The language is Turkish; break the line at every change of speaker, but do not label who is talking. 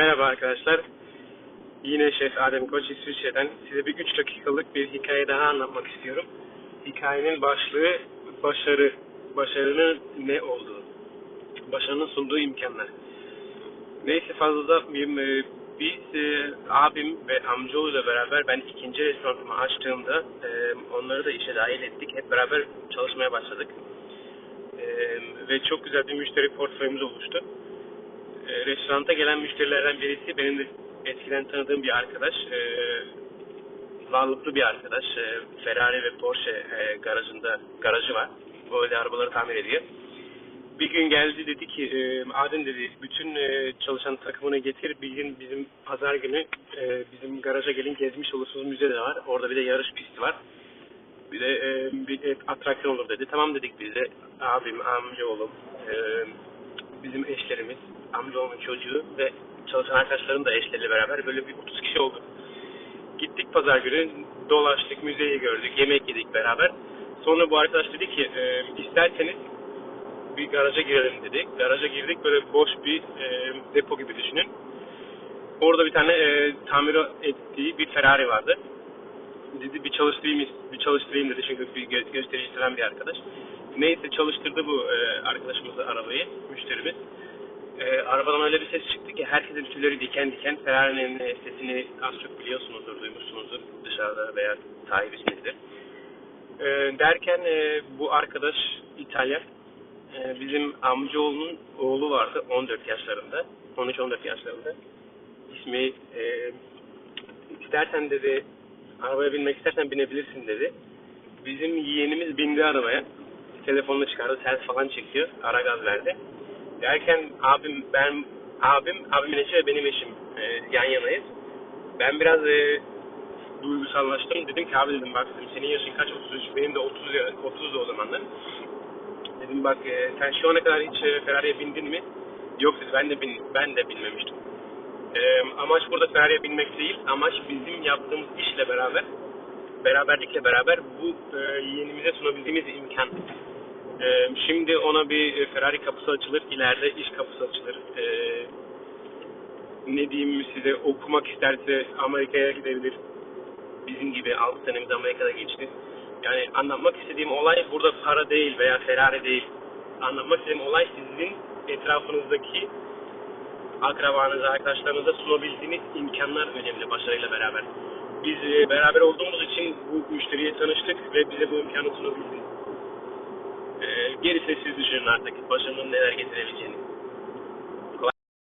Merhaba arkadaşlar. Yine Şef Adem Koç İsviçre'den size bir 3 dakikalık bir hikaye daha anlatmak istiyorum. Hikayenin başlığı başarı. Başarının ne olduğu. Başarının sunduğu imkanlar. Neyse fazla uzatmayayım. Ee, Biz e, abim ve amcaoğluyla beraber ben ikinci restoranımı açtığımda e, onları da işe dahil ettik. Hep beraber çalışmaya başladık. E, ve çok güzel bir müşteri portföyümüz oluştu. E, restoranta gelen müşterilerden birisi benim de eskiden tanıdığım bir arkadaş. E, varlıklı bir arkadaş. E, Ferrari ve Porsche e, garajında garajı var. Böyle arabaları tamir ediyor. Bir gün geldi dedi ki e, Adem dedi bütün e, çalışan takımını getir bir gün bizim pazar günü e, bizim garaja gelin gezmiş olursunuz müze de var. Orada bir de yarış pisti var. Bir de e, bir e, atraksiyon olur dedi. Tamam dedik biz de abim, amcaoğlum, e, bizim eşlerimiz, amcaoğlumun çocuğu ve çalışan arkadaşların da eşleriyle beraber böyle bir 30 kişi olduk. Gittik pazar günü dolaştık, müzeyi gördük, yemek yedik beraber. Sonra bu arkadaş dedi ki e, isterseniz bir garaja girelim dedi. Garaja girdik böyle boş bir e, depo gibi düşünün. Orada bir tane e, tamir ettiği bir Ferrari vardı. Dedi bir çalıştırayım, bir çalıştırayım dedi çünkü bir gö- gösterici bir arkadaş. Neyse çalıştırdı bu e, arkadaşımızı arabayı, müşterimiz. E, arabadan öyle bir ses çıktı ki herkesin tüyleri diken diken. Ferrari'nin sesini az çok biliyorsunuzdur, duymuşsunuzdur dışarıda veya sahibisinizdir. E, derken e, bu arkadaş İtalyan. E, bizim amcaoğlunun oğlu vardı 14 yaşlarında. 13-14 yaşlarında. İsmi e, istersen dedi arabaya binmek istersen binebilirsin dedi. Bizim yeğenimiz bindi arabaya. Telefonunu çıkardı, selfie falan çekiyor. Ara gaz verdi. Derken abim ben abim abimin eşi ve benim eşim e, yan yanayız. Ben biraz e, duygusallaştım. Dedim ki abi dedim bak dedim, senin yaşın kaç 33 benim de 30 ya- 30 da o zamanlar. Dedim bak e, sen şu ana kadar hiç e, Ferrari'ye bindin mi? Yok dedi ben de bin, ben de binmemiştim. E, amaç burada Ferrari'ye binmek değil. Amaç bizim yaptığımız işle beraber beraberlikle beraber bu e, yeğenimize sunabildiğimiz imkan. E, şimdi ona bir e, Ferrari kapısı açılır, ileride iş kapısı açılır. E, ne diyeyim size okumak isterse Amerika'ya gidebilir. Bizim gibi 6 senemiz Amerika'da geçti. Yani anlatmak istediğim olay burada para değil veya Ferrari değil. Anlatmak istediğim olay sizin etrafınızdaki akrabanıza, arkadaşlarınıza sunabildiğiniz imkanlar önemli başarıyla beraber. Biz e, beraber olduğumuz için bu müşteriye tanıştık ve bize bu imkanı sunabildi. Gerisini siz düşünün artık başarının neler getirebileceğini.